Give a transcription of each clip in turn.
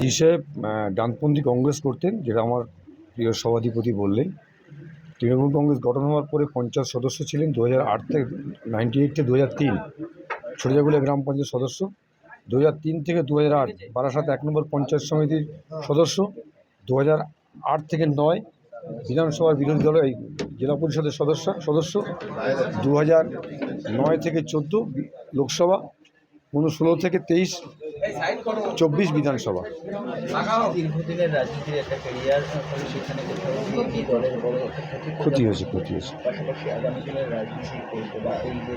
জি সাহেব ডানপন্থী কংগ্রেস করতেন, যেটা আমার প্রিয় সভাধিপতি বললেন। তৃণমূল কংগ্রেস গঠন হওয়ার পরে পঞ্চায়েত সদস্য ছিলেন দু হাজার আট থেকে নাইনটি এইট থেকে দু হাজার তিন। সরিজাগুলা গ্রাম পঞ্চায়েত সদস্য। দু হাজার তিন থেকে দু হাজার আট, বারাসাত এক নম্বর পঞ্চায়েত সমিতির সদস্য। দু হাজার আট থেকে নয়, বিধানসভার বিরোধী দলের জেলা পরিষদের সদস্য সদস্য। দু হাজার নয় থেকে চোদ্দ, লোকসভা। কোনো ষোলো থেকে তেইশ চব্বিশ বিধানসভা। দীর্ঘদিনের রাজনীতির একটা ক্যারিয়ার সেখানে কোথাও গিয়ে কি দলের বড় ক্ষতি হয়েছে ক্ষতি হয়েছে। পাশাপাশি আগামী দিনের রাজনীতি করব বা এই যে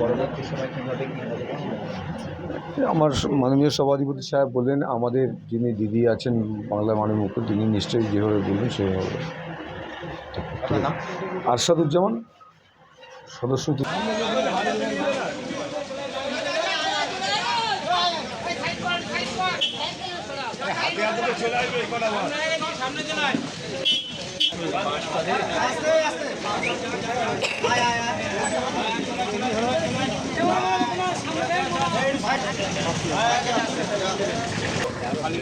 পরবর্তী সময় কীভাবে কি হবে? কিছু জানেন? আমার মাননীয় সভাধিপতি সাহেব বললেন আমাদের যিনি দিদি আছেন বাংলা মাননীয় মুখ্য তিনি নিশ্চয়ই যেভাবে বলবেন সেভাবে আরশাদুজ্জামান সদস্য খালি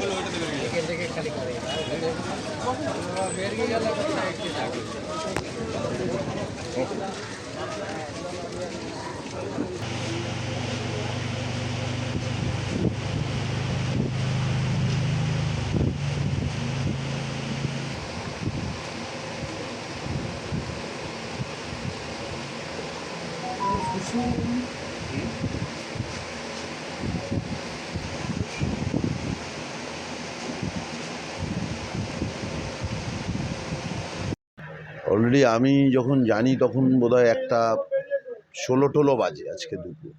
অলরেডি আমি যখন জানি তখন বোধহয় একটা ষোলো টোলো বাজে আজকে দুপুর।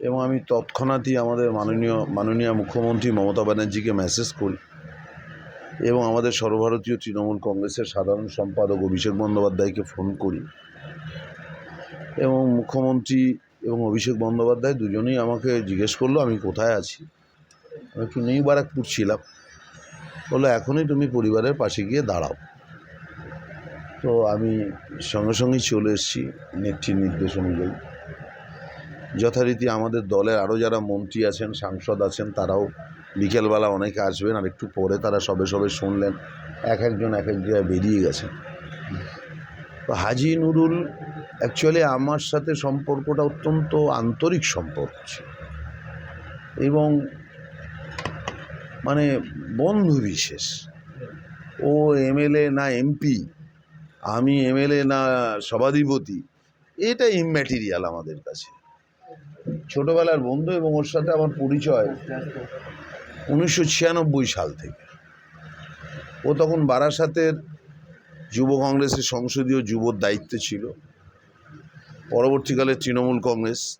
এবং আমি তৎক্ষণাৎই আমাদের মাননীয় মাননীয় মুখ্যমন্ত্রী মমতা ব্যানার্জিকে মেসেজ করি। এবং আমাদের সর্বভারতীয় তৃণমূল কংগ্রেসের সাধারণ সম্পাদক অভিষেক বন্দ্যোপাধ্যায়কে ফোন করি। এবং মুখ্যমন্ত্রী এবং অভিষেক বন্দ্যোপাধ্যায় দুজনেই আমাকে জিজ্ঞেস করল, আমি কোথায় আছি? আমি একটু নিউ বারাকপুর ছিলাম। বলল, এখনই তুমি পরিবারের পাশে গিয়ে দাঁড়াও। তো আমি সঙ্গে সঙ্গেই চলে এসেছি নেত্রীর নির্দেশ অনুযায়ী। যথারীতি আমাদের দলের আরও যারা মন্ত্রী আছেন, সাংসদ আছেন, তারাও বিকেলবেলা অনেকে আসবেন আর একটু পরে তারা সবে সবে শুনলেন এক একজন এক এক জায়গায় বেরিয়ে গেছেন। তো হাজি নুরুল অ্যাকচুয়ালি আমার সাথে সম্পর্কটা অত্যন্ত আন্তরিক সম্পর্ক ছিল। এবং মানে বন্ধু বিশেষ। ও এমএলএ না এমপি আমি এমএলএ না সভাধিপতি এটা ইম্যাটেরিয়াল আমাদের কাছে। ছোটবেলার বন্ধু এবং ওর সাথে আমার পরিচয় উনিশশো ছিয়ানব্বই সাল থেকে। ও তখন বারাসাতের যুব কংগ্রেসের সংসদীয় যুবর দায়িত্বে ছিল। পরবর্তীকালে তৃণমূল কংগ্রেস।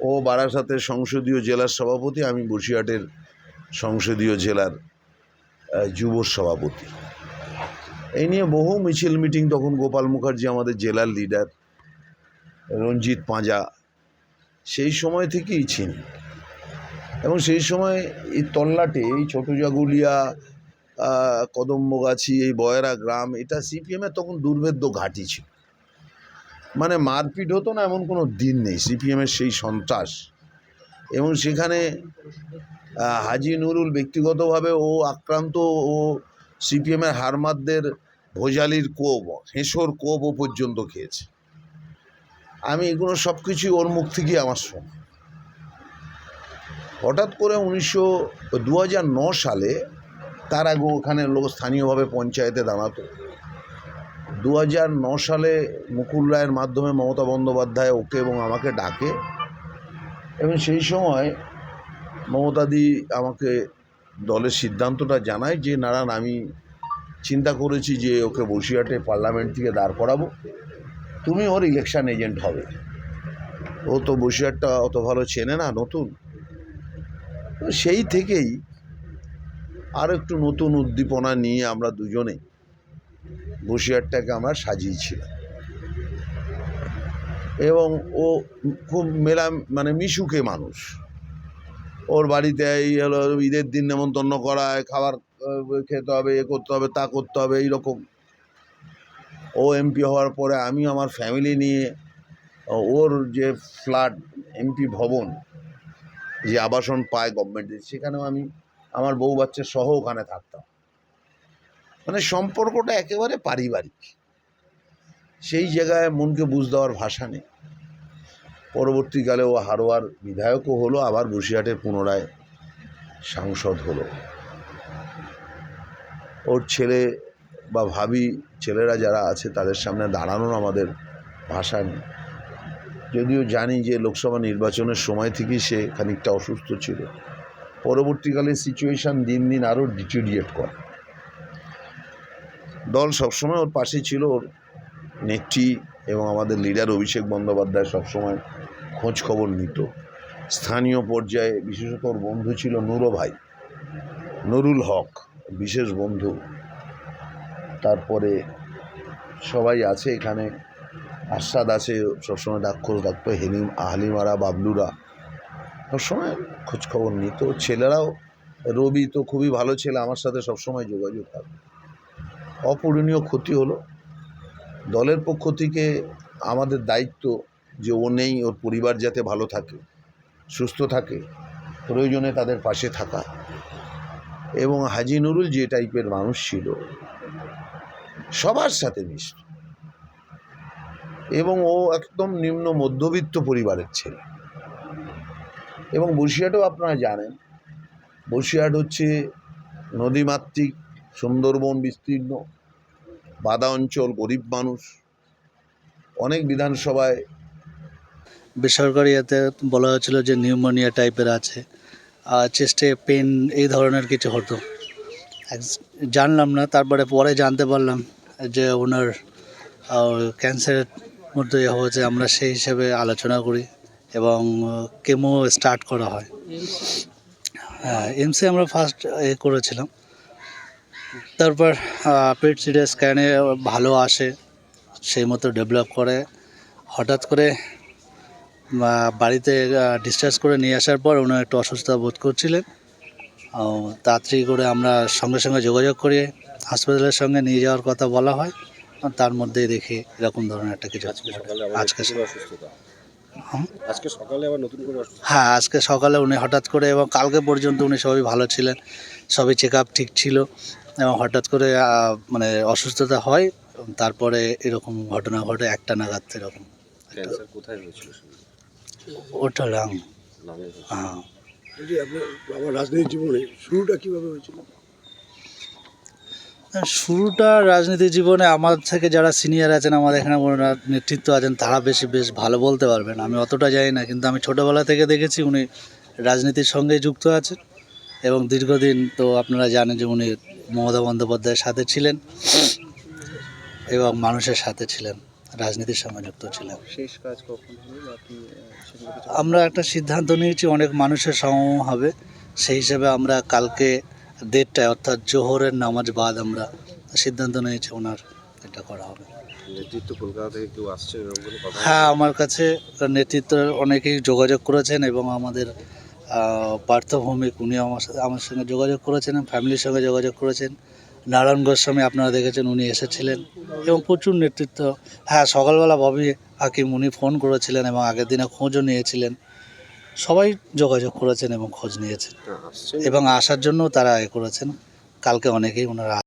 ও বারাসাতের সংসদীয় জেলার সভাপতি, আমি বসিরহাটের সংসদীয় জেলার যুব সভাপতি। এই নিয়ে বহু মিছিল মিটিং তখন গোপাল মুখার্জি আমাদের জেলার লিডার রঞ্জিত পাঁজা। সেই সময় থেকেই চিনি এবং সেই সময় এই তল্লাটে, এই ছোট জাগুলিয়া কদম্বগাছি, এই বয়রা গ্রাম, এটা সিপিএমের তখন দুর্ভেদ্য ঘাঁটি ছিল। মানে মারপিট হতো না এমন কোনো দিন নেই সিপিএমের সেই সন্ত্রাস। এবং সেখানে হাজি নুরুল ব্যক্তিগতভাবে ও আক্রান্ত ও সিপিএমের হারমাদদের ভোজালির কোব হেঁসোর কোব ও পর্যন্ত খেয়েছে। আমি এগুলো সব কিছুই ওর মুখ থেকেই আমার শোনা। হঠাৎ করে উনিশশো, দু সালে তার আগে ওখানে লোক স্থানীয়ভাবে পঞ্চায়েতে দাঁড়াতো। দু সালে মুকুল রায়ের মাধ্যমে মমতা বন্দ্যোপাধ্যায় ওকে এবং আমাকে ডাকে এবং সেই সময় মমতাদি আমাকে দলের সিদ্ধান্তটা জানায় যে, নারায়ণ, আমি চিন্তা করেছি যে, ওকে বসিরহাটে পার্লামেন্ট থেকে দাঁড় করাবো। তুমি ওর ইলেকশান এজেন্ট হবে। ও তো বসিরহাটটা অত ভালো চেনে না, নতুন। সেই থেকেই আরও একটু নতুন উদ্দীপনা নিয়ে আমরা দুজনে বসিরহাটটাকে আমরা সাজিয়েছিলাম। এবং ও খুব মেলা মানে মিশুকে মানুষ। ওর বাড়িতে এই হলো ঈদের দিন নেমন্তন্ন করায় খাবার খেতে হবে, এ করতে হবে, তা করতে হবে এইরকম ও এমপি হওয়ার পরে আমি আমার ফ্যামিলি নিয়ে ওর যে ফ্ল্যাট এমপি ভবন, যে আবাসন পায় গভর্নমেন্টের সেখানেও আমি আমার বউ বাচ্চা সহ ওখানে থাকতাম। মানে সম্পর্কটা একেবারে পারিবারিক। সেই জায়গায় মনকে বুঝ দেওয়ার ভাষা নেই। পরবর্তীকালে ও হারোয়ার বিধায়কও হলো, আবার বসিরহাটের পুনরায় সাংসদ হলো। ওর ছেলে বা ভাবি, ছেলেরা যারা আছে, তাদের সামনে দাঁড়ানোর আমাদের ভাষা নেই। যদিও জানি যে লোকসভা নির্বাচনের সময় থেকেই সে খানিকটা অসুস্থ ছিল। পরবর্তীকালে সিচুয়েশান দিন দিন আরও ডিটেরিয়েট করে। দল সবসময় ওর পাশে ছিল, ওর নেত্রী এবং আমাদের লিডার অভিষেক বন্দ্যোপাধ্যায় সবসময় খোঁজ খবর নিত। স্থানীয় পর্যায়ে বিশেষত ওর বন্ধু ছিল নুরো ভাই, নুরুল হক, বিশেষ বন্ধু। তারপরে সবাই আছে এখানে আস্বাদ আছে, সবসময় ডাক খোঁজ ডাকতো হেলিম আহলিমারা বাবলুরা। সবসময় খোঁজ খবর নিত। ছেলেরাও, রবি তো খুবই ভালো ছেলে, আমার সাথে সবসময় যোগাযোগ থাকে অপূরণীয় ক্ষতি হলো দলের পক্ষ থেকে আমাদের দায়িত্ব যে ও নেই, ওর পরিবার যাতে ভালো থাকে, সুস্থ থাকে, প্রয়োজনে তাদের পাশে থাকা। এবং হাজি নুরুল যে টাইপের মানুষ ছিল, সবার সাথে মিশত। এবং ও একদম নিম্ন মধ্যবিত্ত পরিবারের ছেলে। এবং বসিরহাটও আপনারা জানেন বসিরহাট হচ্ছে নদীমাতৃক, সুন্দরবন বিস্তীর্ণ। বাদা অঞ্চল, গরিব মানুষ, অনেক বিধানসভায় বেসরকারি এতে বলা হয়েছিল যে নিউমোনিয়া টাইপের আছে, আর চেস্টে পেন এই ধরনের কিছু হতো। জানলাম না, তারপরে পরে জানতে পারলাম যে ওনার ক্যান্সারের মধ্যে হয়েছে, আমরা সেই হিসেবে আলোচনা করি এবং, কেমো স্টার্ট করা হয়। হ্যাঁ এমসি আমরা ফার্স্ট এ করেছিলাম। তারপর পেট সিটি স্ক্যানে ভালো আসে সেই মতো ডেভেলপ করে। হঠাৎ করে বাড়িতে ডিসচার্জ করে নিয়ে আসার পর উনি একটু অসুস্থতা বোধ করছিলেন। তাড়াতাড়ি করে আমরা সঙ্গে সঙ্গে যোগাযোগ করে হাসপাতালের সঙ্গে নিয়ে যাওয়ার কথা বলা হয়। তার মধ্যেই দেখি এরকম ধরনের একটা কিছু আজকে আজকে সকালে আবার নতুন করে হ্যাঁ আজকে সকালে উনি হঠাৎ করে এবং কালকে পর্যন্ত উনি সবই ভালো ছিলেন সবই চেক আপ ঠিক ছিল। এবং হঠাৎ করে মানে অসুস্থতা হয় এবং তারপরে এরকম ঘটনা ঘটে একটা নাগাদ এরকম। কোথায় হয়েছিল ওটা লাং হ্যাঁ। আমার জীবনে শুরুটা কীভাবে হয়েছিল? শুরুটা রাজনীতি জীবনে আমার থেকে যারা সিনিয়র আছেন আমাদের এখানে ওনারা নেতৃত্ব আছেন তারা বেশি বেশ ভালো বলতে পারবেন। আমি অতটা জানি না কিন্তু আমি ছোটোবেলা থেকে দেখেছি উনি রাজনীতির সঙ্গে যুক্ত আছেন এবং দীর্ঘদিন তো আপনারা জানেন যে উনি মমতা বন্দ্যোপাধ্যায়ের সাথে ছিলেন এবং মানুষের সাথে ছিলেন রাজনীতির সঙ্গে যুক্ত ছিলেন। শেষ কাজ কখন আমরা একটা সিদ্ধান্ত নিয়েছি অনেক মানুষের সমাগম হবে। সেই হিসেবে আমরা কালকে দেড়টায় অর্থাৎ জোহরের নামাজ বাদ আমরা সিদ্ধান্ত নিয়েছি ওনার এটা করা হবে। নেতৃত্ব কলকাতা থেকে কেউ আসছে হ্যাঁ আমার কাছে নেতৃত্ব অনেকেই যোগাযোগ করেছেন এবং আমাদের পার্থ ভৌমিক উনি আমার সাথে আমার সঙ্গে যোগাযোগ করেছেন ফ্যামিলির সঙ্গে যোগাযোগ করেছেন। নারায়ণ গোস্বামী আপনারা দেখেছেন উনি এসেছিলেন এবং প্রচুর নেতৃত্ব। হ্যাঁ সকালবেলা ববি হাকিম উনি ফোন করেছিলেন এবং আগের দিনে খোঁজও নিয়েছিলেন। সবাই যোগাযোগ করেছেন এবং খোঁজ নিয়েছেন। হ্যাঁ, এবং আসার জন্য তারা এ করেছেন। কালকে অনেকেই ওনারা